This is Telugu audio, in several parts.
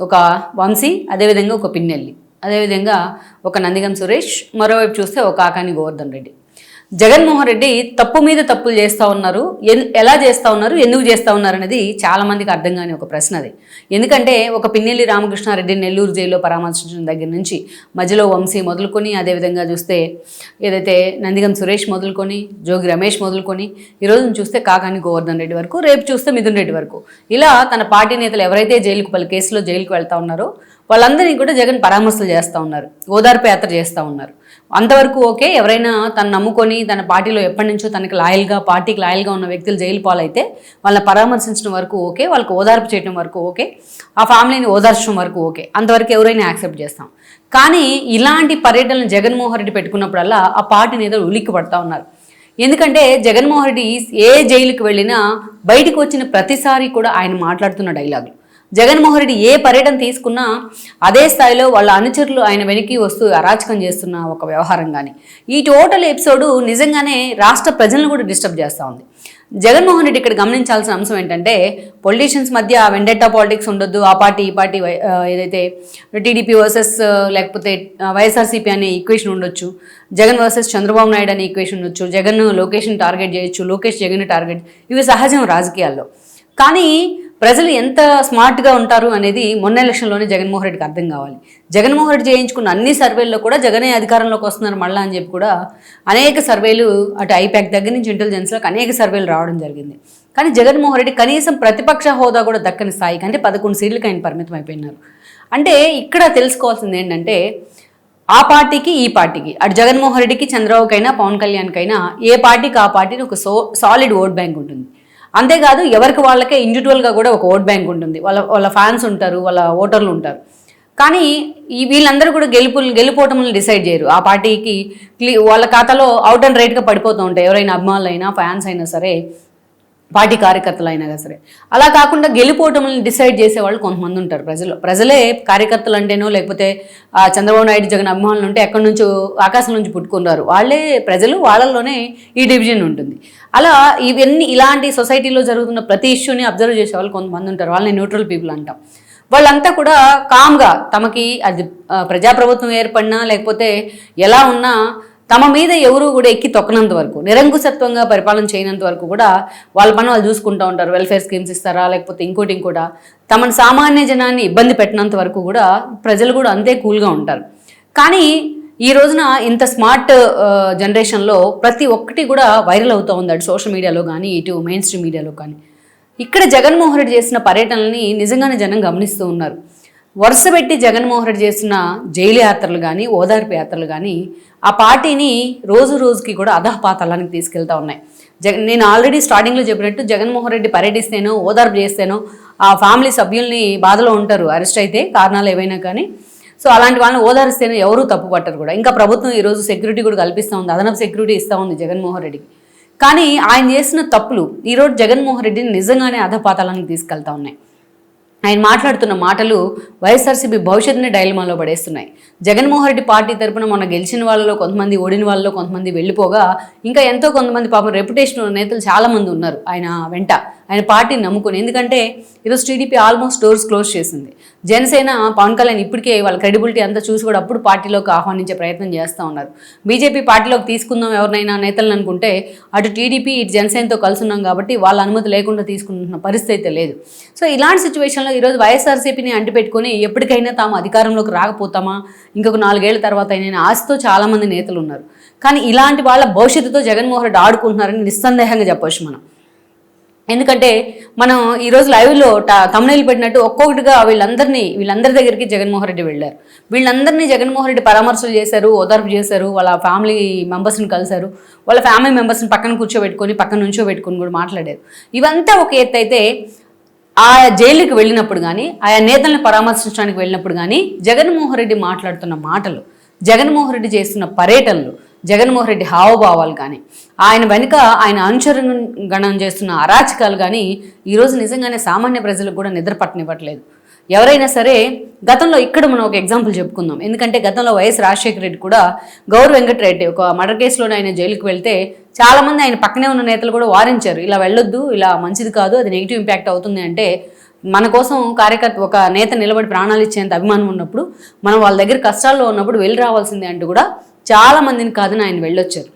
ఒక వంశీ అదేవిధంగా ఒక పిన్నెల్లి. అదేవిధంగా ఒక నందిగం సురేష్ మరోవైపు చూస్తే ఒక ఆకాని గోవర్ధన్ రెడ్డి. జగన్మోహన్ రెడ్డి తప్పు మీద తప్పులు చేస్తూ ఉన్నారు ఎన్- ఎలా చేస్తూ ఉన్నారు ఎందుకు చేస్తూ ఉన్నారు అనేది చాలామందికి అర్థం కాని ఒక ప్రశ్న అది. ఎందుకంటే ఒక పిన్నెల్లి రామకృష్ణారెడ్డి నెల్లూరు జైల్లో పరామర్శించిన దగ్గర నుంచి మధ్యలో వంశీ మొదలుకొని అదేవిధంగా చూస్తే ఏదైతే నందిగం సురేష్ మొదలుకొని జోగి రమేష్ మొదలుకొని ఈ చూస్తే కాకాని గోవర్ధన్ రెడ్డి వరకు రేపు చూస్తే మిథున్ రెడ్డి వరకు. ఇలా తన పార్టీ నేతలు ఎవరైతే జైలుకు పలు కేసులో జైలుకు వెళ్తా ఉన్నారో వాళ్ళందరినీ కూడా జగన్ పరామర్శలు చేస్తూ ఉన్నారు ఓదార్పు యాత్ర చేస్తూ ఉన్నారు. అంతవరకు ఓకే ఎవరైనా తను నమ్ముకొని తన పార్టీలో ఎప్పటి నుంచో తనకి లాయల్గా పార్టీకి లాయల్గా ఉన్న వ్యక్తులు జైలు పాలైతే వాళ్ళని పరామర్శించడం వరకు ఓకే వాళ్ళకి ఓదార్పు చేయడం వరకు ఓకే ఆ ఫ్యామిలీని ఓదార్చడం వరకు ఓకే అంతవరకు ఎవరైనా యాక్సెప్ట్ చేస్తాం. కానీ ఇలాంటి పర్యటనలు జగన్మోహన్ రెడ్డి పెట్టుకున్నప్పుడల్లా ఆ పార్టీ నేతలు ఉలిక్కి పడతా ఉన్నారు. ఎందుకంటే జగన్మోహన్ రెడ్డి ఏ జైలుకి వెళ్ళినా బయటకు వచ్చిన ప్రతిసారి కూడా ఆయన మాట్లాడుతున్న డైలాగులు. జగన్మోహన్ రెడ్డి ఏ పర్యటన తీసుకున్నా అదే స్థాయిలో వాళ్ళ అనుచరులు ఆయన వెనక్కి వస్తూ అరాచకం చేస్తున్న ఒక వ్యవహారం కానీ ఈ టోటల్ ఎపిసోడ్ నిజంగానే రాష్ట్ర ప్రజలను కూడా డిస్టర్బ్ చేస్తూ ఉంది. జగన్మోహన్ రెడ్డి ఇక్కడ గమనించాల్సిన అంశం ఏంటంటే పొలిటీషియన్స్ మధ్య వెండెట్టా పాలిటిక్స్ ఉండొద్దు ఆ పార్టీ ఈ పార్టీ ఏదైతే టీడీపీ వర్సెస్ లేకపోతే వైఎస్ఆర్సీపీ అనే ఈక్వేషన్ ఉండొచ్చు జగన్ వర్సెస్ చంద్రబాబు నాయుడు అనే ఈక్వేషన్ ఉండొచ్చు జగన్ లోకేష్ని టార్గెట్ చేయొచ్చు లోకేష్ జగన్ టార్గెట్ ఇవి సహజం రాజకీయాల్లో. కానీ ప్రజలు ఎంత స్మార్ట్గా ఉంటారు అనేది మొన్న ఎలక్షన్లోనే జగన్మోహన్ రెడ్డికి అర్థం కావాలి. జగన్మోహన్ రెడ్డి చేయించుకున్న అన్ని సర్వేల్లో కూడా జగనే అధికారంలోకి వస్తున్నారు మళ్ళా అని చెప్పి కూడా అనేక సర్వేలు అటు ఐపాక్ దగ్గర నుంచి ఇంటెలిజెన్స్లోకి అనేక సర్వేలు రావడం జరిగింది. కానీ జగన్మోహన్ రెడ్డి కనీసం ప్రతిపక్ష హోదా కూడా దక్కని స్థాయికి అంటే పదకొండు సీట్లకి ఆయన పరిమితం అయిపోయినారు. అంటే ఇక్కడ తెలుసుకోవాల్సింది ఏంటంటే ఆ పార్టీకి ఈ పార్టీకి అటు జగన్మోహన్ రెడ్డికి చంద్రబాబుకైనా పవన్ కళ్యాణ్కైనా ఏ పార్టీకి ఆ పార్టీని ఒక సో సాలిడ్ ఓట్ బ్యాంక్ ఉంటుంది. అంతేకాదు ఎవరికి వాళ్ళకే ఇండివిజువల్గా కూడా ఒక ఓట్ బ్యాంక్ ఉంటుంది. వాళ్ళ వాళ్ళ ఫ్యాన్స్ ఉంటారు వాళ్ళ ఓటర్లు ఉంటారు. కానీ ఈ వీళ్ళందరూ కూడా గెలుపు గెలుపోవటములను డిసైడ్ చేయరు. ఆ పార్టీకి క్లీ- వాళ్ళ ఖాతాలో అవుట్ అండ్ రైట్గా పడిపోతూ ఉంటాయి. ఎవరైనా అభిమానులు అయినా ఫ్యాన్స్ అయినా సరే పార్టీ కార్యకర్తలు అయినా కదా సరే. అలా కాకుండా గెలిపోవటం డిసైడ్ చేసేవాళ్ళు కొంతమంది ఉంటారు ప్రజలు. ప్రజలే కార్యకర్తలు అంటేనో లేకపోతే చంద్రబాబు నాయుడు జగన్ అభిమానులు ఉంటే ఎక్కడి నుంచో ఆకాశం నుంచి పుట్టుకున్నారు. వాళ్ళే ప్రజలు వాళ్ళల్లోనే ఈ డివిజన్ ఉంటుంది. అలా ఇవన్నీ ఇలాంటి సొసైటీలో జరుగుతున్న ప్రతి ఇష్యూని అబ్జర్వ్ చేసే వాళ్ళు కొంతమంది ఉంటారు. వాళ్ళని న్యూట్రల్ పీపుల్ అంటాం. వాళ్ళంతా కూడా కామ్గా తమకి అది ప్రజాప్రభుత్వం ఏర్పడినా లేకపోతే ఎలా ఉన్నా తమ మీద ఎవరు కూడా ఎక్కి తొక్కనంత వరకు నిరంకుశత్వంగా పరిపాలన చేయనంత వరకు కూడా వాళ్ళ పని వాళ్ళు చూసుకుంటూ ఉంటారు. వెల్ఫేర్ స్కీమ్స్ ఇస్తారా లేకపోతే ఇంకోటి ఇంకోటా. తమను సామాన్య జనాన్ని ఇబ్బంది పెట్టినంత వరకు కూడా ప్రజలు కూడా అంతే కూల్గా ఉంటారు. కానీ ఈ రోజున ఇంత స్మార్ట్ జనరేషన్లో ప్రతి ఒక్కటి కూడా వైరల్ అవుతూ ఉంది. అటు సోషల్ మీడియాలో కానీ ఇటు మెయిన్ స్ట్రీమ్ మీడియాలో కానీ. ఇక్కడ జగన్మోహన్ రెడ్డి చేసిన పర్యటనల్ని నిజంగానే జనం గమనిస్తూ ఉన్నారు. వరుస పెట్టి జగన్మోహన్ రెడ్డి చేసిన జైలు యాత్రలు కానీ ఓదార్పు యాత్రలు కానీ ఆ పార్టీని రోజు రోజుకి కూడా అధపాతాలానికి తీసుకెళ్తా ఉన్నాయి. జగన్ నేను ఆల్రెడీ స్టార్టింగ్లో చెప్పినట్టు జగన్మోహన్ రెడ్డి పర్యటిస్తేనో ఓదార్పు చేస్తేనో ఆ ఫ్యామిలీ సభ్యుల్ని బాధలో ఉంటారు అరెస్ట్ అయితే కారణాలు ఏవైనా కానీ. సో అలాంటి వాళ్ళని ఓదారిస్తేనే ఎవరూ తప్పు పట్టరు కూడా. ఇంకా ప్రభుత్వం ఈరోజు సెక్యూరిటీ కూడా కల్పిస్తూ ఉంది. అదనపు సెక్యూరిటీ ఇస్తూ ఉంది జగన్మోహన్ రెడ్డికి. కానీ ఆయన చేసిన తప్పులు ఈరోజు జగన్మోహన్ రెడ్డిని నిజంగానే అధపాతాలానికి తీసుకెళ్తా ఉన్నాయి. ఆయన మాట్లాడుతున్న మాటలు వైఎస్ఆర్సీపీ భవిష్యత్తుని డైలమాలో పడేస్తున్నాయి. జగన్మోహన్ రెడ్డి పార్టీ తరపున మొన్న గెలిచిన వాళ్ళలో కొంతమంది ఓడిన వాళ్ళలో కొంతమంది వెళ్ళిపోగా ఇంకా ఎంతో కొంతమంది పాపం రెప్యుటేషన్ ఉన్న నేతలు చాలామంది ఉన్నారు ఆయన వెంట. ఆయన పార్టీని నమ్ముకుని ఎందుకంటే ఈరోజు టీడీపీ ఆల్మోస్ట్ డోర్స్ క్లోజ్ చేసింది. జనసేన పవన్ కళ్యాణ్ ఇప్పటికే వాళ్ళ క్రెడిబిలిటీ అంతా చూసి కూడా అప్పుడు పార్టీలోకి ఆహ్వానించే ప్రయత్నం చేస్తూ ఉన్నారు. బీజేపీ పార్టీలోకి తీసుకుందాం ఎవరినైనా నేతలను అనుకుంటే అటు టీడీపీ ఇటు జనసేనతో కలిసి ఉన్నాం కాబట్టి వాళ్ళ అనుమతి లేకుండా తీసుకుంటున్న పరిస్థితి అయితే లేదు. సో ఇలాంటి సిచ్యువేషన్లో ఈరోజు వైఎస్ఆర్సీపీని అంటిపెట్టుకుని ఎప్పటికైనా తాము అధికారంలోకి రాకపోతామా? ఇంకొక నాలుగేళ్ళ తర్వాత అయినా ఆశతో చాలామంది నేతలు ఉన్నారు. కానీ ఇలాంటి వాళ్ళ భవిష్యత్తుతో జగన్మోహన్ రెడ్డి ఆడుకుంటున్నారని నిస్సందేహంగా చెప్పవచ్చు మనం. ఎందుకంటే మనం ఈరోజు లైవ్లో తమిళలు పెట్టినట్టు ఒక్కొక్కటిగా వీళ్ళందరినీ వీళ్ళందరి దగ్గరికి జగన్మోహన్ రెడ్డి వెళ్ళారు. వీళ్ళందరినీ జగన్మోహన్ రెడ్డి పరామర్శలు చేశారు ఓదార్పు చేశారు వాళ్ళ ఫ్యామిలీ మెంబర్స్ని కలిశారు వాళ్ళ ఫ్యామిలీ మెంబర్స్ని పక్కన కూర్చోబెట్టుకొని పక్కన నుంచో పెట్టుకొని కూడా మాట్లాడారు. ఇవంతా ఒక ఎత్తు అయితే ఆ జైలుకి వెళ్ళినప్పుడు కానీ ఆయా నేతల్ని పరామర్శించడానికి వెళ్ళినప్పుడు కానీ జగన్మోహన్ రెడ్డి మాట్లాడుతున్న మాటలు జగన్మోహన్ రెడ్డి చేస్తున్న పర్యటనలు జగన్మోహన్ రెడ్డి హావభావాలు కానీ ఆయన వెనుక ఆయన అనుచరగణం చేస్తున్న అరాచకాలు కానీ ఈరోజు నిజంగానే సామాన్య ప్రజలకు కూడా నిద్ర పట్టనివ్వట్లేదు ఎవరైనా సరే గతంలో ఇక్కడ మనం ఒక ఎగ్జాంపుల్ చెప్పుకుందాం. ఎందుకంటే గతంలో వైఎస్ రాజశేఖర రెడ్డి కూడా గౌర వెంకటరెడ్డి ఒక మర్డర్ కేసులోనే ఆయన జైలుకి వెళ్తే చాలామంది ఆయన పక్కనే ఉన్న నేతలు కూడా వారించారు. ఇలా వెళ్ళొద్దు ఇలా మంచిది కాదు అది నెగిటివ్ ఇంపాక్ట్ అవుతుంది అంటే మన కోసం కార్యకర్త ఒక నేత నిలబడి ప్రాణాలు ఇచ్చేంత అభిమానం ఉన్నప్పుడు మనం వాళ్ళ దగ్గర కష్టాల్లో ఉన్నప్పుడు వెళ్ళి రావాల్సిందే అంటూ కూడా చాలా మందిని కాదని ఆయన వెళ్ళొచ్చారు.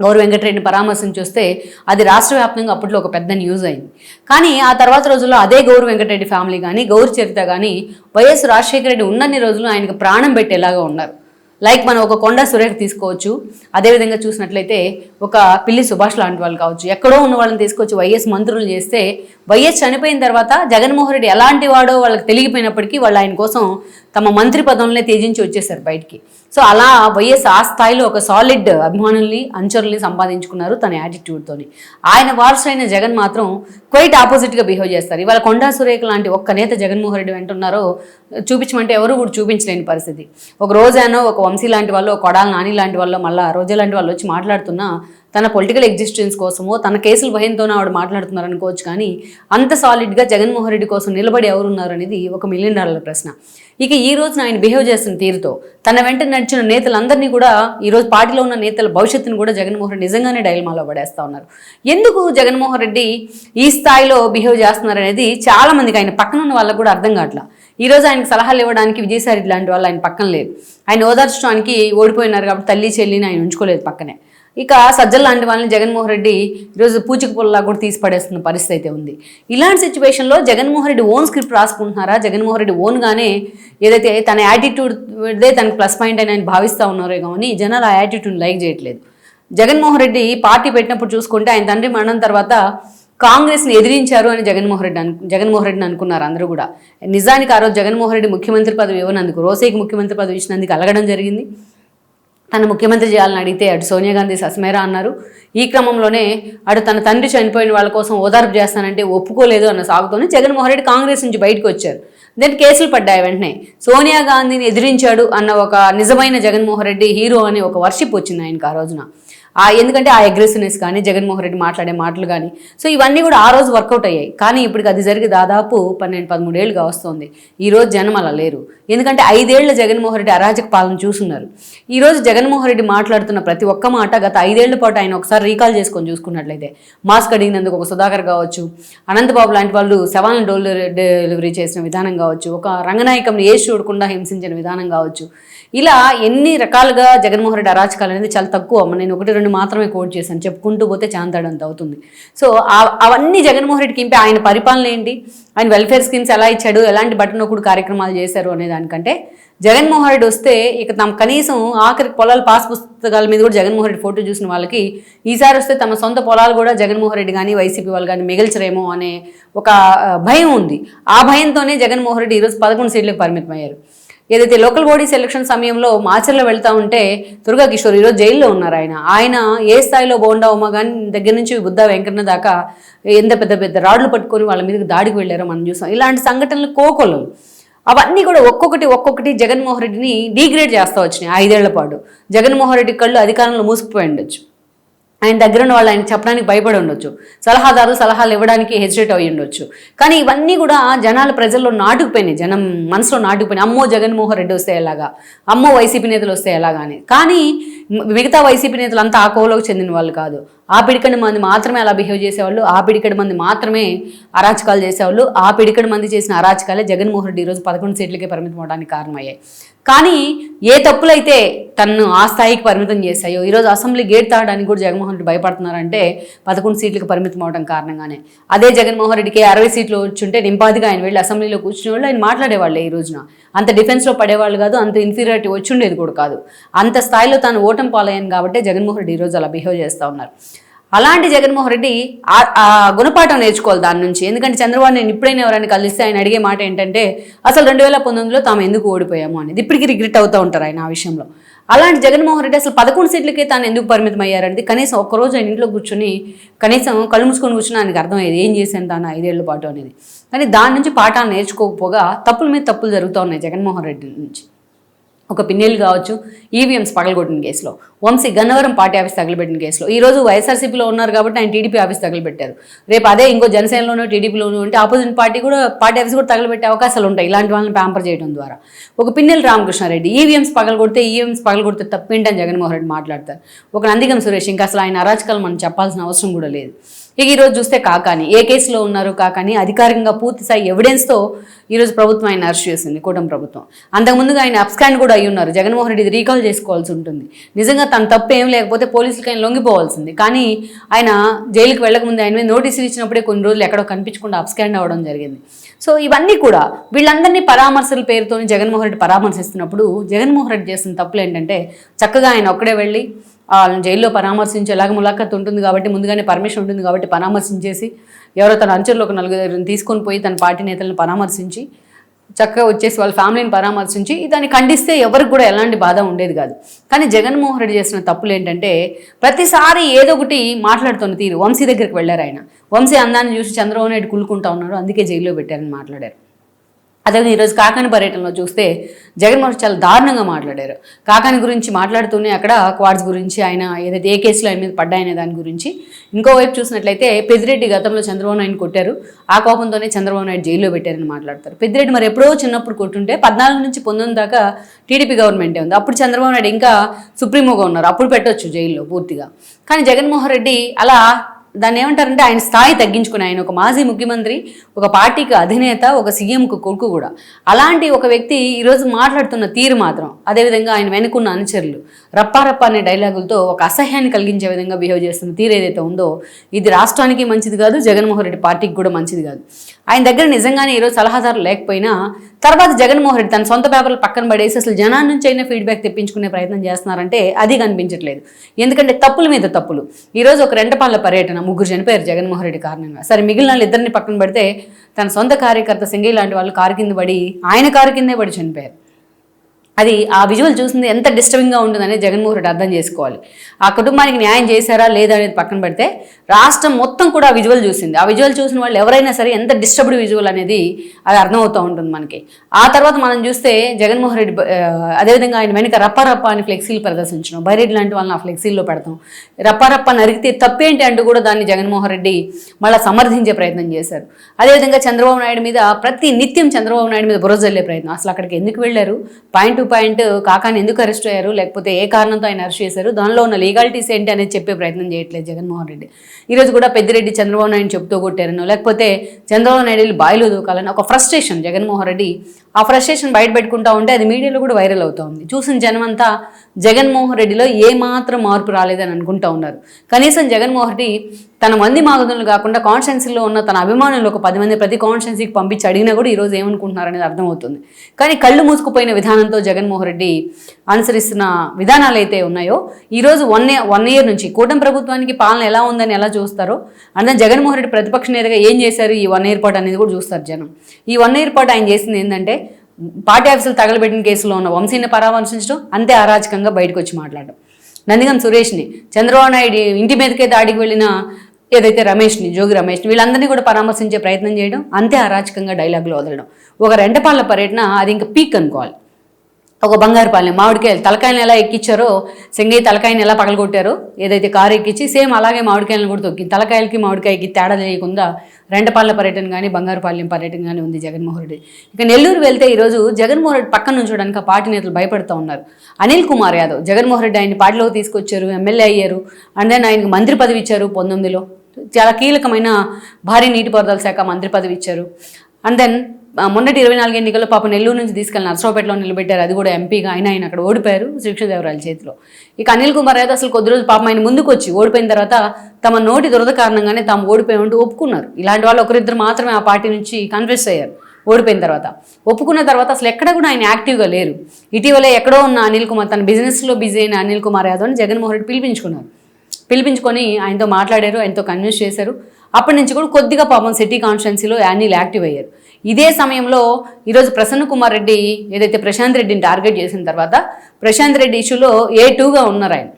గౌరవ వెంకటరెడ్డిని పరామర్శం చూస్తే అది రాష్ట్ర వ్యాప్తంగా అప్పట్లో ఒక పెద్ద న్యూస్ అయింది. కానీ ఆ తర్వాత రోజుల్లో అదే గౌరవ వెంకటరెడ్డి ఫ్యామిలీ కానీ గౌరి చరిత కానీ వైఎస్ రాజశేఖర రెడ్డి ఉన్నన్ని రోజులు ఆయనకు ప్రాణం పెట్టేలాగా ఉన్నారు. లైక్ మనం ఒక కొండ సురేఖ తీసుకోవచ్చు. అదేవిధంగా చూసినట్లయితే ఒక పిల్లి సుభాష్ లాంటి వాళ్ళు కావచ్చు. ఎక్కడో ఉన్న వాళ్ళని తీసుకొచ్చి వైఎస్ మంత్రులు చేస్తే వైఎస్ చనిపోయిన తర్వాత జగన్మోహన్ రెడ్డి ఎలాంటి వాడో వాళ్ళకి తెలియకపోయినప్పటికీ వాళ్ళు ఆయన కోసం తమ మంత్రి పదంలోనే త్యజించి వచ్చేసారు బయటికి. సో అలా వైఎస్ ఆ స్థాయిలో ఒక సాలిడ్ అభిమానుల్ని అంచరుల్ని సంపాదించుకున్నారు తన యాటిట్యూడ్తోని ఆయన వారసులైన జగన్ మాత్రం క్వైట్ ఆపోజిట్గా బిహేవ్ చేస్తారు. ఇవాళ కొండా సురేఖ లాంటి ఒక్క నేత జగన్మోహన్ రెడ్డి వెంటున్నారో చూపించమంటే ఎవరు కూడా చూపించలేని పరిస్థితి. ఒక రోజానో ఒక వంశీ లాంటి వాళ్ళు ఒక కొడాల నాని లాంటి వాళ్ళు మళ్ళీ రోజా లాంటి వాళ్ళు వచ్చి మాట్లాడుతున్నా తన పొలిటికల్ ఎగ్జిస్టెన్స్ కోసమో తన కేసుల భయంతోనే ఆవిడ మాట్లాడుతున్నారు అనుకోవచ్చు కానీ అంత సాలిడ్గా జగన్మోహన్ రెడ్డి కోసం నిలబడి ఎవరున్నారు అనేది ఒక మిలియన్ డాలర్ల ప్రశ్న. ఇక ఈ రోజున ఆయన బిహేవ్ చేసిన తీరుతో తన వెంట నడిచిన నేతలందరినీ కూడా ఈరోజు పార్టీలో ఉన్న నేతల భవిష్యత్తును కూడా జగన్మోహన్ రెడ్డి నిజంగానే డైల్మాలో పడేస్తా ఉన్నారు. ఎందుకు జగన్మోహన్ రెడ్డి ఈ స్థాయిలో బిహేవ్ చేస్తున్నారు అనేది చాలామందికి ఆయన పక్కన ఉన్న వాళ్ళకు కూడా అర్థం కావట్లా. ఈరోజు ఆయనకు సలహాలు ఇవ్వడానికి విజయసాయి లాంటి వాళ్ళు ఆయన పక్కన లేదు ఆయన ఓదార్చడానికి ఓడిపోయినారు కాబట్టి తల్లి చెల్లిని ఆయన ఉంచుకోలేదు పక్కనే. ఇక సజ్జల లాంటి వాళ్ళని జగన్మోహన్ రెడ్డి ఈరోజు పూచిక పుల్లలా కూడా తీసి పడేస్తున్న పరిస్థితి అయితే ఉంది. ఇలాంటి సిచ్యువేషన్లో జగన్మోహన్ రెడ్డి ఓన్ స్క్రిప్ట్ రాసుకుంటున్నారా? జగన్మోహన్ రెడ్డి ఓన్గానే ఏదైతే తన యాటిట్యూడ్దే తనకు ప్లస్ పాయింట్ అని ఆయన భావిస్తూ ఉన్నారో కానీ జనాలు ఆ యాటిట్యూడ్ లైక్ చేయట్లేదు. జగన్మోహన్ రెడ్డి పార్టీ పెట్టినప్పుడు చూసుకుంటే ఆయన తండ్రి మరణం తర్వాత కాంగ్రెస్ని ఎదిరించారు అని జగన్మోహన్ రెడ్డి అను జగన్మోహన్ రెడ్డిని అనుకున్నారు అందరూ కూడా. నిజానికి ఆ రోజు జగన్మోహన్ రెడ్డి ముఖ్యమంత్రి పదవి ఇవ్వనందుకు రోసేకి ముఖ్యమంత్రి పదవి ఇచ్చినందుకు అలగడం జరిగింది. తన ముఖ్యమంత్రి చేయాలని అడిగితే అటు సోనియా గాంధీ సస్మేరా అన్నారు. ఈ క్రమంలోనే అటు తన తండ్రి చనిపోయిన వాళ్ళ కోసం ఓదార్పు చేస్తానంటే ఒప్పుకోలేదు అన్న సాగుతోనే జగన్మోహన్ రెడ్డి కాంగ్రెస్ నుంచి బయటకు వచ్చారు. దెన్ కేసులు పడ్డాయి వెంటనే. సోనియా గాంధీని ఎదిరించాడు అన్న ఒక నిజమైన జగన్మోహన్ రెడ్డి హీరో అనే ఒక వర్షిప్ వచ్చింది ఆయనకు ఆ రోజున. ఎందుకంటే ఆ అగ్రెసివ్నెస్ కానీ జగన్మోహన్ రెడ్డి మాట్లాడే మాటలు కానీ. సో ఇవన్నీ కూడా ఆ రోజు వర్కౌట్ అయ్యాయి. కానీ ఇప్పటికి అది జరిగి దాదాపు పన్నెండు పదమూడేళ్ళుగా వస్తుంది. ఈ రోజు జనం అలా లేరు. ఎందుకంటే ఐదేళ్ళ జగన్మోహన్ రెడ్డి అరాజక పాలన చూస్తున్నారు ఈరోజు జగన్మోహన్ రెడ్డి మాట్లాడుతున్న ప్రతి ఒక్క మాట గత ఐదేళ్ళ పాటు ఆయన ఒకసారి రీకాల్ చేసుకొని చూసుకున్నట్లయితే. మాస్క్ అడిగినందుకు ఒక సుధాకర్ కావచ్చు అనంతబాబు లాంటి వాళ్ళు శవాలను డోల్ డెలివరీ చేసిన విధానం కావచ్చు ఒక రంగనాయకంని ఏ చూడకుండా హింసించిన విధానం కావచ్చు. ఇలా ఎన్ని రకాలుగా జగన్మోహన్ రెడ్డి అరాచకాలు అనేది చాలా తక్కువ. నేను ఒకటి రెండు మాత్రమే కోట్ చేశాను. చెప్పుకుంటూ పోతే చాంతాడంత అవుతుంది. సో అవన్నీ జగన్మోహన్ రెడ్డికి ఇంపే ఆయన పరిపాలన ఏంటి? ఆయన వెల్ఫేర్ స్కీమ్స్ ఎలా ఇచ్చాడు? ఎలాంటి బటన్ నొక్కుడు కార్యక్రమాలు చేశారు అనే దానికంటే జగన్మోహన్ రెడ్డి వస్తే ఇక తమ కనీసం ఆఖరి పొలాల పాస్ పుస్తకాల మీద కూడా జగన్మోహన్ రెడ్డి ఫోటో చూసిన వాళ్ళకి ఈసారి వస్తే తమ సొంత పొలాలు కూడా జగన్మోహన్ రెడ్డి కానీ వైసీపీ వాళ్ళు కానీ మిగిల్చరేమో అనే ఒక భయం ఉంది. ఆ భయంతోనే జగన్మోహన్ రెడ్డి ఈరోజు పదకొండు సీట్లకు పరిమితమయ్యారు. ఏదైతే లోకల్ బాడీస్ ఎలక్షన్ సమయంలో మాచర్లో వెళ్తా ఉంటే దుర్గా కిషోర్ ఈరోజు జైల్లో ఉన్నారు ఆయన. ఆయన ఏ స్థాయిలో బోండా ఉమా కానీ దగ్గర నుంచి బుద్ధ వెంకన్న దాకా ఎంత పెద్ద పెద్ద రాడ్లు పట్టుకొని వాళ్ళ మీదకి దాడికి వెళ్ళారో మనం చూసాం. ఇలాంటి సంఘటనలు కోకొల్లు అవన్నీ కూడా ఒక్కొక్కటి ఒక్కొక్కటి జగన్మోహన్ రెడ్డిని డీగ్రేడ్ చేస్తూ వచ్చినాయి ఐదేళ్ళ పాటు. జగన్మోహన్ రెడ్డి కళ్ళు అధికారంలో మూసుకుపోయి ఉండొచ్చు. ఆయన దగ్గర ఉన్న వాళ్ళు ఆయన చెప్పడానికి భయపడి ఉండొచ్చు. సలహాదారు సలహాలు ఇవ్వడానికి హెసిటేట్ అయ్యి ఉండొచ్చు. కానీ ఇవన్నీ కూడా జనాలు ప్రజల్లో నాటుకుపోయినాయి. జనం మనసులో నాటుకుపోయినాయి. అమ్మో జగన్మోహన్ రెడ్డి వస్తే ఎలాగా? అమ్మో వైసీపీ నేతలు వస్తే ఎలాగానే కానీ మిగతా వైసీపీ నేతలు అంతా ఆ కోవలోకి చెందిన వాళ్ళు కాదు. ఆ పిడికడి మంది మాత్రమే అలా బిహేవ్ చేసేవాళ్ళు. ఆ పిడికడి మంది మాత్రమే అరాచకాలు చేసేవాళ్ళు. ఆ పిడికడి మంది చేసిన అరాచకాలే జగన్మోహన్ రెడ్డి ఈరోజు పదకొండు సీట్లకే పరిమితం అవడానికి కారణమయ్యాయి. కానీ ఏ తప్పులైతే తనను ఆ స్థాయికి పరిమితం చేశాయో ఈరోజు అసెంబ్లీ గేట్ తాగడానికి కూడా జగన్మోహన్ రెడ్డి భయపడుతున్నారంటే పదకొండు సీట్లకు పరిమితం అవడం కారణంగానే. అదే జగన్మోహన్ రెడ్డికి అరవై సీట్లు వచ్చుంటే నింపాదిగా ఆయన వెళ్ళి అసెంబ్లీలో కూర్చునే వాళ్ళు ఆయన మాట్లాడేవాళ్ళే ఈ రోజున. అంత డిఫెన్స్లో పడేవాళ్ళు కాదు అంత ఇన్ఫీరియారిటీ వచ్చి ఉండేది కూడా కాదు. అంత స్థాయిలో తాను ఓటం పాలయ్యాను కాబట్టి జగన్మోహన్ రెడ్డి ఈరోజు అలా బిహేవ్ చేస్తూ ఉన్నారు. అలాంటి జగన్మోహన్ రెడ్డి ఆ- గుణపాఠం నేర్చుకోవాలి దాని నుంచి. ఎందుకంటే చంద్రబాబు నేను ఇప్పుడైనా ఎవరైనా కలిస్తే ఆయన అడిగే మాట ఏంటంటే అసలు రెండు వేల పంతొమ్మిదిలో తాము ఎందుకు ఓడిపోయాము? అనేది. ఇప్పటికీ రిగ్రెట్ అవుతూ ఉంటారు ఆయన ఆ విషయంలో. అలాంటి జగన్మోహన్ రెడ్డి అసలు పదకొండు సీట్లకే తాను ఎందుకు పరిమితం అయ్యారనేది కనీసం ఒక్కరోజు ఆయన ఇంట్లో కూర్చొని కనీసం కళ్ళు మూసుకొని కూర్చుని ఆయనకు అర్థమయ్యేది ఏం చేశాను తాను ఐదేళ్ళ పాటు అనేది. కానీ దాని నుంచి పాఠాలు నేర్చుకోకపోగా తప్పుల మీద తప్పులు జరుగుతూ ఉన్నాయి జగన్మోహన్ రెడ్డి నుంచి. ఒక పిన్నెలు కావచ్చు ఈవీఎంస్ పగలగొట్టిన కేసులో. వంశీ గన్నవరం పార్టీ ఆఫీస్ తగలబెట్టిన కేసులో. ఈ రోజు వైఎస్ఆర్సీపీలో ఉన్నారు కాబట్టి ఆయన టీడీపీ ఆఫీస్ తగలబెట్టారు. రేపు అదే ఇంకో జనసేనలోనో టీడీపీలోనో ఉంటే ఆపోజిట్ పార్టీ కూడా పార్టీ ఆఫీస్ కూడా తగలబెట్టే అవకాశాలు ఉంటాయి. ఇలాంటి వాళ్ళని ప్యాంపర్ చేయడం ద్వారా. ఒక పిన్నెల రామకృష్ణారెడ్డి ఈవీఎంస్ పగలగొడితే ఈవీఎంస్ పగలగొడితే తప్పేంటని జగన్మోహన్ రెడ్డి మాట్లాడతారు. ఒక నందిగం సురేష్ ఇంకా అసలు ఆయన అరాచకాలు మనం చెప్పాల్సిన అవసరం కూడా లేదు. ఇక ఈరోజు చూస్తే కాకాని ఏ కేసులో ఉన్నారు కాకాని అధికారికంగా పూర్తి స్థాయి ఎవిడెన్స్తో ఈరోజు ప్రభుత్వం ఆయన అరెస్ట్ చేసింది కూటమి ప్రభుత్వం. అంతకుముందుగా ఆయన అబ్స్కాండ్ కూడా అయి ఉన్నారు. జగన్మోహన్ రెడ్డి రీకాల్ చేసుకోవాల్సి ఉంటుంది. నిజంగా తన తప్పు ఏం లేకపోతే పోలీసులకి ఆయన లొంగిపోవాల్సింది. కానీ ఆయన జైలుకి వెళ్ళకముందు ఆయన మీద నోటీసులు ఇచ్చినప్పుడే కొన్ని రోజులు ఎక్కడో కనిపించకుండా అబ్స్కాండ్ అవ్వడం జరిగింది. సో ఇవన్నీ కూడా వీళ్ళందరినీ పరామర్శల పేరుతో జగన్మోహన్ రెడ్డి పరామర్శిస్తున్నప్పుడు జగన్మోహన్ రెడ్డి చేసిన తప్పులు ఏంటంటే చక్కగా ఆయన ఒక్కడే వెళ్ళి వాళ్ళని జైల్లో పరామర్శించి ఎలాగ ములాఖత్ ఉంటుంది కాబట్టి ముందుగానే పర్మిషన్ ఉంటుంది కాబట్టి పరామర్శించేసి ఎవరో తన అంచెల్లో ఒక నలుగురిని తీసుకొని పోయి తన పార్టీ నేతలను పరామర్శించి చక్కగా వచ్చేసి వాళ్ళ ఫ్యామిలీని పరామర్శించి దాన్ని ఖండిస్తే ఎవరికి కూడా ఎలాంటి బాధ ఉండేది కాదు. కానీ జగన్మోహన్ రెడ్డి చేసిన తప్పులు ఏంటంటే ప్రతిసారి ఏదో ఒకటి మాట్లాడుతున్న తీరు. వంశీ దగ్గరికి వెళ్ళారు ఆయన. వంశీ అందాన్ని చూసి చంద్రబాబు నాయుడు కుళ్ళుకుంటా ఉన్నారు అందుకే జైల్లో పెట్టారని మాట్లాడారు. అదే ఈరోజు కాకాని పర్యటనలో చూస్తే జగన్మోహన్ చాలా దారుణంగా మాట్లాడారు. కాకాని గురించి మాట్లాడుతూనే అక్కడ క్వాడ్స్ గురించి ఆయన ఏదైతే ఏ కేసులో ఆయన మీద పడ్డాయనే దాని గురించి. ఇంకోవైపు చూసినట్లయితే పెద్దిరెడ్డి గతంలో చంద్రబాబు నాయుడు కొట్టారు. ఆ కోపంతోనే చంద్రబాబు నాయుడు జైల్లో పెట్టారని మాట్లాడతారు. పెద్దిరెడ్డి మరి ఎప్పుడో చిన్నప్పుడు కొట్టుంటే పద్నాలుగు నుంచి పంతొమ్మిది దాకా టీడీపీ గవర్నమెంటే ఉంది. అప్పుడు చంద్రబాబు నాయుడు ఇంకా సుప్రీమోగా ఉన్నారు. అప్పుడు పెట్టొచ్చు జైల్లో పూర్తిగా. కానీ జగన్మోహన్ రెడ్డి అలా దాన్ని ఏమంటారంటే ఆయన స్థాయి తగ్గించుకుని ఆయన ఒక మాజీ ముఖ్యమంత్రి ఒక పార్టీకి అధినేత ఒక సీఎంకు కొడుకు కూడా. అలాంటి ఒక వ్యక్తి ఈరోజు మాట్లాడుతున్న తీరు మాత్రం అదేవిధంగా ఆయన వెనుకున్న అనుచరులు రప్పారప్ప అనే డైలాగులతో ఒక అసహ్యాన్ని కలిగించే విధంగా బిహేవ్ చేస్తున్న తీరు ఏదైతే ఉందో ఇది రాష్ట్రానికి మంచిది కాదు జగన్మోహన్ రెడ్డి పార్టీకి కూడా మంచిది కాదు. ఆయన దగ్గర నిజంగానే ఈరోజు సలహాదారు లేకపోయినా తర్వాత జగన్మోహన్ రెడ్డి తన సొంత పేపర్లు పక్కన పడేసి అసలు జనాల నుంచి అయినా ఫీడ్బ్యాక్ తెప్పించుకునే ప్రయత్నం చేస్తున్నారంటే అది కనిపించట్లేదు. ఎందుకంటే తప్పుల మీద తప్పులు. ఈరోజు ఒక రెండపాళ్ళ పర్యటన ముగ్గురు చనిపోయారు జగన్మోహన్ రెడ్డి కారణంగా. సరే మిగిలిన వాళ్ళు ఇద్దరిని పక్కన పెడితే తన సొంత కార్యకర్త సింగయ్య లాంటి వాళ్ళు కారు కింద పడి ఆయన కారు కిందే పడి చనిపోయారు. అది ఆ విజువల్ చూసింది ఎంత డిస్టర్బింగ్గా ఉంటుందనేది జగన్మోహన్ రెడ్డి అర్థం చేసుకోవాలి. ఆ కుటుంబానికి న్యాయం చేశారా లేదా అనేది పక్కన పెడితే రాష్ట్రం మొత్తం కూడా ఆ విజువల్ చూసింది. ఆ విజువల్ చూసిన వాళ్ళు ఎవరైనా సరే ఎంత డిస్టర్బ్డ్ విజువల్ అనేది అది అర్థమవుతూ ఉంటుంది మనకి. ఆ తర్వాత మనం చూస్తే జగన్మోహన్ రెడ్డి అదేవిధంగా ఆయన వెనుక రప్పారప్ప అని ఫ్లెక్సీలు ప్రదర్శించడం బైరెడ్డి లాంటి వాళ్ళని ఆ ఫ్లెక్సీల్లో పెడతాం. రప్పారప్ప రప్ప నరికితే తప్పేంటి అంటూ కూడా దాన్ని జగన్మోహన్ రెడ్డి మళ్ళీ సమర్థించే ప్రయత్నం చేశారు. అదేవిధంగా చంద్రబాబు నాయుడు మీద ప్రతి నిత్యం చంద్రబాబు నాయుడు మీద బురజల్లే ప్రయత్నం. అసలు అక్కడికి ఎందుకు వెళ్ళారు? పాయింట్ పాయింట్ కాకాని ఎందుకు అరెస్ట్ అయ్యారు? లేకపోతే ఏ కారణంతో ఆయన అరెస్ట్ చేశారు? దానిలో ఉన్న లీగాలిటీస్ ఏంటి అనేది చెప్పే ప్రయత్నం చేయట్లేదు జగన్మోహన్ రెడ్డి. ఈరోజు కూడా పెద్దిరెడ్డి చంద్రబాబు నాయుడు చెప్తూ కొట్టారను లేకపోతే చంద్రబాబు నాయుడు బాయిలో దూకాలని ఒక ఫ్రస్ట్రేషన్ జగన్మోహన్ రెడ్డి. ఆ ఫ్రస్ట్రేషన్ బయట పెట్టుకుంటా ఉంటే అది మీడియాలో కూడా వైరల్ అవుతా ఉంది. చూసిన జనమంతా జగన్మోహన్ రెడ్డిలో ఏమాత్రం మార్పు రాలేదని అనుకుంటా ఉన్నారు. కనీసం జగన్మోహన్ రెడ్డి తన మంది మాగదులు కాకుండా కాన్స్టిట్యున్సీలో ఉన్న తన అభిమానులు ఒక పది మంది ప్రతి కాన్స్టిట్యున్సీకి పంపించి అడిగినా కూడా ఈరోజు ఏమనుకుంటున్నారు అనేది అర్థమవుతుంది. కానీ కళ్ళు మూసుకుపోయిన విధానంతో జగన్మోహన్ రెడ్డి అనుసరిస్తున్న విధానాలు అయితే ఉన్నాయో ఈరోజు వన్ వన్ ఇయర్ నుంచి కూటమి ప్రభుత్వానికి పాలన ఎలా ఉందని ఎలా చూస్తారో అంటే జగన్మోహన్ రెడ్డి ప్రతిపక్ష నేతగా ఏం చేశారు ఈ వన్ ఇయర్ పాటు అనేది కూడా చూస్తారు జనం. ఈ వన్ ఇయర్ పాటు ఆయన చేసింది ఏంటంటే పార్టీ ఆఫీసులు తగలబెట్టిన కేసులో ఉన్న వంశీని పరామర్శించడం అంతే అరాచకంగా బయటకు వచ్చి మాట్లాడడం. నందిగం సురేష్ని చంద్రబాబు నాయుడు ఇంటి మీదకే దాడికి వెళ్ళిన ఏదైతే రమేష్ని జోగి రమేష్ని వీళ్ళందరినీ కూడా పరామర్శించే ప్రయత్నం చేయడం అంతే అరాచకంగా డైలాగులు వదలడం. ఒక రెంటపాళ్ళ పర్యటన అది ఇంకా పీక్ అనుకోవాలి. ఒక బంగారుపాలెం మామిడికాయలు తలకాయని ఎలా ఎక్కించారో సింగయ్య తలకాయని ఎలా పగలగొట్టారో ఏదైతే కారు ఎక్కించి సేమ్ అలాగే మామిడికాయలను కూడా తొక్కి తలకాయలకి మామిడికాయకి తేడా తెలియకుండా రెంటపాళ్ళ పర్యటన కానీ బంగారుపాలెం పర్యటన కానీ ఉంది జగన్మోహన్ రెడ్డి. ఇక నెల్లూరు వెళ్తే ఈరోజు జగన్మోహన్ రెడ్డి పక్కన నుంచోడానికి ఆ పార్టీ నేతలు భయపడుతూ ఉన్నారు. అనిల్ కుమార్ యాదవ్ జగన్మోహన్ రెడ్డి ఆయన పార్టీలోకి తీసుకొచ్చారు ఎమ్మెల్యే అయ్యారు అండ్ దెన్ ఆయనకు మంత్రి పదవి ఇచ్చారు పంతొమ్మిదిలో. చాలా కీలకమైన భారీ నీటిపారుదల శాఖ మంత్రి పదవి ఇచ్చారు. అండ్ దెన్ మొన్నటి ఇరవై నాలుగు ఎన్నికల్లో పాప నెల్లూరు నుంచి తీసుకెళ్ళి నర్సరావుపేటలో నిలబెట్టారు. అది కూడా ఎంపీగా ఆయన ఆయన అక్కడ ఓడిపోయారు శ్రీకృష్ణదేవరాయల చేతిలో. ఇక అనిల్ కుమార్ యాదవ్ అసలు కొద్ది రోజులు పాపం ఆయన ముందుకు వచ్చి ఓడిపోయిన తర్వాత తమ నోటి దురద కారణంగానే తాము ఓడిపోయి ఉంటూ ఒప్పుకున్నారు. ఇలాంటి వాళ్ళు ఒకరిద్దరు మాత్రమే ఆ పార్టీ నుంచి కన్ఫ్యూస్ అయ్యారు ఓడిపోయిన తర్వాత. ఒప్పుకున్న తర్వాత అసలు ఎక్కడ కూడా ఆయన యాక్టివ్గా లేరు. ఇటీవలే ఎక్కడో ఉన్న అనిల్ కుమార్ తన బిజినెస్లో బిజీ అయిన అనిల్ కుమార్ యాదవ్ని జగన్మోహన్ రెడ్డి పిలిపించుకున్నారు. పిలిపించుకొని ఆయనతో మాట్లాడారు ఆయనతో కన్విన్స్ చేశారు. అప్పటి నుంచి కూడా కొద్దిగా పాపం సిటీ కాన్స్టిట్యున్సీలో యానిల్ యాక్టివ్ అయ్యారు. ఇదే సమయంలో ఈరోజు ప్రసన్న కుమార్ రెడ్డి ఏదైతే ప్రశాంత్ రెడ్డిని టార్గెట్ చేసిన తర్వాత ప్రశాంత్ రెడ్డి ఇష్యూలో ఏ టూగా ఉన్నారు ఆయన.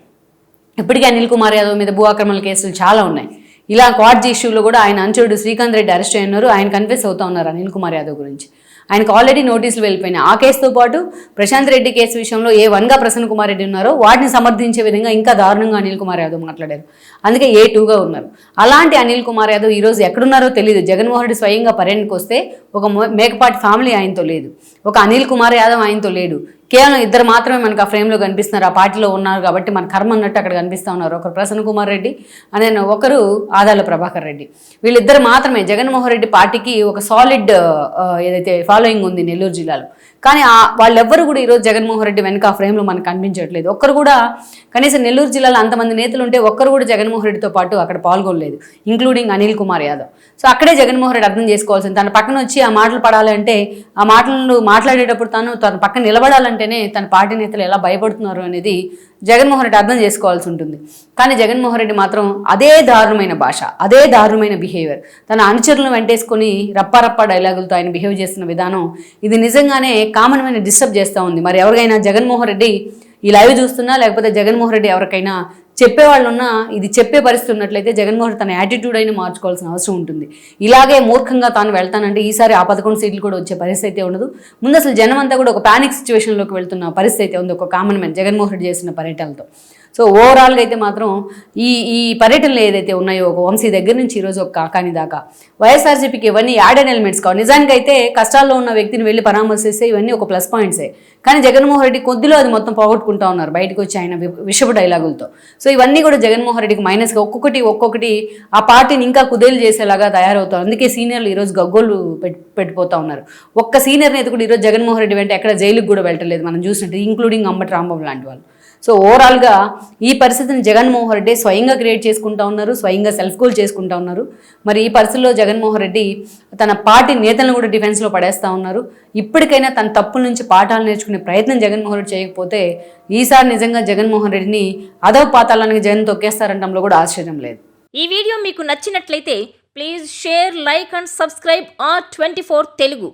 ఇప్పటికే అనిల్ కుమార్ యాదవ్ మీద భూ ఆక్రమణ కేసులు చాలా ఉన్నాయి. ఇలా క్వాడ్జీ ఇష్యూలో కూడా ఆయన అంచుడు శ్రీకాంత్ రెడ్డి అరెస్ట్ అయినారు ఆయన కన్ఫెస్ అవుతా ఉన్నారు అనిల్ కుమార్ యాదవ్ గురించి. ఆయనకు ఆల్రెడీ నోటీసులు వెళ్ళిపోయినాయి. ఆ కేసుతో పాటు ప్రశాంత్ రెడ్డి కేసు విషయంలో ఏ వన్గా ప్రసన్న కుమార్ రెడ్డి ఉన్నారో వాటిని సమర్థించే విధంగా ఇంకా దారుణంగా అనిల్ కుమార్ యాదవ్ మాట్లాడారు. అందుకే ఏ టూగా ఉన్నారు. అలాంటి అనిల్ కుమార్ యాదవ్ ఈరోజు ఎక్కడున్నారో తెలియదు జగన్మోహన్ రెడ్డి స్వయంగా పర్యటనకు వస్తే ఒక మేకపాటి ఫ్యామిలీ ఆయనతో లేదు. ఒక అనిల్ కుమార్ యాదవ్ ఆయనతో లేడు. కేవలం ఇద్దరు మాత్రమే మనకు ఆ ఫ్రేమ్లో కనిపిస్తున్నారు. ఆ పార్టీలో ఉన్నారు కాబట్టి మన కర్మ అన్నట్టు అక్కడ కనిపిస్తూ ఉన్నారు. ఒకరు ప్రసన్న కుమార్ రెడ్డి అనే ఒకరు ఆదాల ప్రభాకర్ రెడ్డి. వీళ్ళిద్దరు మాత్రమే. జగన్మోహన్ రెడ్డి పార్టీకి ఒక సాలిడ్ ఏదైతే ఫాలోయింగ్ ఉంది నెల్లూరు జిల్లాలో. కానీ వాళ్ళెవ్వరు కూడా ఈరోజు జగన్మోహన్ రెడ్డి వెనక ఆ ఫ్రేమ్లో మనకు కనిపించట్లేదు. ఒక్కరు కూడా కనీసం నెల్లూరు జిల్లాలో అంతమంది నేతలు ఉంటే ఒక్కరు కూడా జగన్మోహన్ రెడ్డితో పాటు అక్కడ పాల్గొనలేదు ఇంక్లూడింగ్ అనిల్ కుమార్ యాదవ్. సో అక్కడే జగన్మోహన్ రెడ్డి అర్థం చేసుకోవాల్సింది. తన పక్కన వచ్చి ఆ మాటలు పడాలంటే ఆ మాటలను మాట్లాడేటప్పుడు తను తన పక్కన నిలబడాలంటేనే తన పార్టీ నేతలు ఎలా భయపడుతున్నారు అనేది జగన్మోహన్ రెడ్డి అర్థం చేసుకోవాల్సి ఉంటుంది. కానీ జగన్మోహన్ రెడ్డి మాత్రం అదే దారుణమైన భాష అదే దారుణమైన బిహేవియర్ తన అనుచరులను వెంటేసుకొని రప్పారప్ప డైలాగులతో ఆయన బిహేవ్ చేస్తున్న విధానం ఇది నిజంగానే కామన్ మైన డిస్టర్బ్ చేస్తూ ఉంది. మరి ఎవరికైనా జగన్మోహన్ రెడ్డి ఈ లైవ్ చూస్తున్నా లేకపోతే జగన్మోహన్ రెడ్డి ఎవరికైనా చెప్పేవాళ్ళు ఉన్నా ఇది చెప్పే పరిస్థితి ఉన్నట్లయితే జగన్మోహన్ తన యాటిట్యూడ్ అయినా మార్చుకోవాల్సిన అవసరం ఉంటుంది. ఇలాగే మూర్ఖంగా తాను వెళ్తానంటే ఈసారి ఆ పదకొండు సీట్లు కూడా వచ్చే పరిస్థితి అయితే ఉండదు. ముందు అసలు జనం అంతా కూడా ఒక పానిక్ సిచ్యువేషన్లోకి వెళ్తున్న పరిస్థితి అయితే ఉంది. ఒక కామన్ మ్యాన్ జగన్మోహన్ రెడ్డి చేసిన పర్యటనతో సో ఓవరాల్గా అయితే మాత్రం ఈ ఈ పర్యటనలు ఏదైతే ఉన్నాయో ఒక వంశీ దగ్గర నుంచి ఈరోజు ఒక కాకాని దాకా వైఎస్ఆర్సీపీకి ఇవన్నీ యాడెడ్ ఎలిమెంట్స్ కావు. నిజానికి అయితే కష్టాల్లో ఉన్న వ్యక్తిని వెళ్ళి పరామర్శిస్తే ఇవన్నీ ఒక ప్లస్ పాయింట్సే. కానీ జగన్మోహన్ రెడ్డి కొద్దిలో అది మొత్తం పోగొట్టుకుంటా ఉన్నారు. బయటకు వచ్చి ఆయన వి- విషపు డైలాగులతో. సో ఇవన్నీ కూడా జగన్మోహన్ రెడ్డికి మైనస్గా ఒక్కొక్కటి ఒక్కొక్కటి ఆ పార్టీని ఇంకా కుదేలు చేసేలాగా తయారవుతారు. అందుకే సీనియర్లు ఈరోజు గగ్గోలు పెట్ పెట్టిపోతా ఉన్నారు. ఒక్క సీనియర్ నేత కూడా ఈరోజు జగన్మోహన్ రెడ్డి వెంట ఎక్కడ జైలుకి కూడా వెళ్ళలేదు మనం చూసినట్టు ఇంక్లూడింగ్ అంబటి రాంబాబు లాంటి వాళ్ళు. సో ఓవరాల్గా ఈ పరిస్థితిని జగన్మోహన్ రెడ్డి స్వయంగా క్రియేట్ చేసుకుంటా ఉన్నారు స్వయంగా సెల్ఫ్ గోల్ చేసుకుంటా ఉన్నారు. మరి ఈ పరిస్థితుల్లో జగన్మోహన్ రెడ్డి తన పార్టీ నేతలను కూడా డిఫెన్స్లో పడేస్తూ ఉన్నారు. ఇప్పటికైనా తన తప్పుల నుంచి పాఠాలు నేర్చుకునే ప్రయత్నం జగన్మోహన్ రెడ్డి చేయకపోతే ఈసారి నిజంగా జగన్మోహన్ రెడ్డిని అదవ పాతాలానికి జగన్ తొక్కేస్తారంటంలో కూడా ఆశ్చర్యం లేదు. ఈ వీడియో మీకు నచ్చినట్లయితే please share like and subscribe R twenty Telugu.